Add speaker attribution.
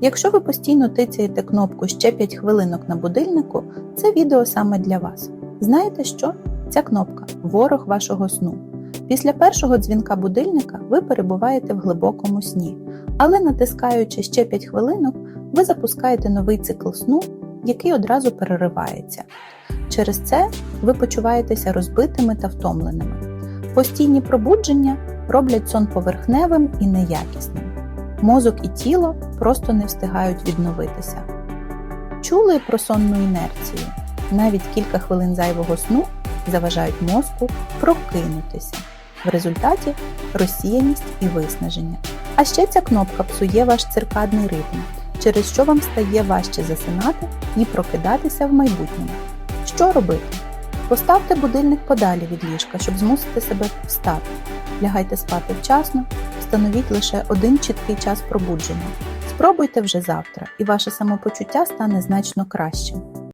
Speaker 1: Якщо ви постійно тицяєте кнопку ще 5 хвилинок на будильнику, це відео саме для вас. Знаєте що? Ця кнопка ворог вашого сну. Після першого дзвінка будильника ви перебуваєте в глибокому сні, але натискаючи ще 5 хвилинок, ви запускаєте новий цикл сну, який одразу переривається. Через це ви почуваєтеся розбитими та втомленими. Постійні пробудження роблять сон поверхневим і неякісним. Мозок і тіло просто не встигають відновитися. Чули про сонну інерцію. Навіть кілька хвилин зайвого сну заважають мозку прокинутися. В результаті розсіяність і виснаження. А ще ця кнопка псує ваш циркадний ритм, через що вам стає важче засинати і прокидатися в майбутньому. Що робити? Поставте будильник подалі від ліжка, щоб змусити себе встати. Лягайте спати вчасно, встановіть лише один чіткий час пробудження. Спробуйте вже завтра, і ваше самопочуття стане значно кращим.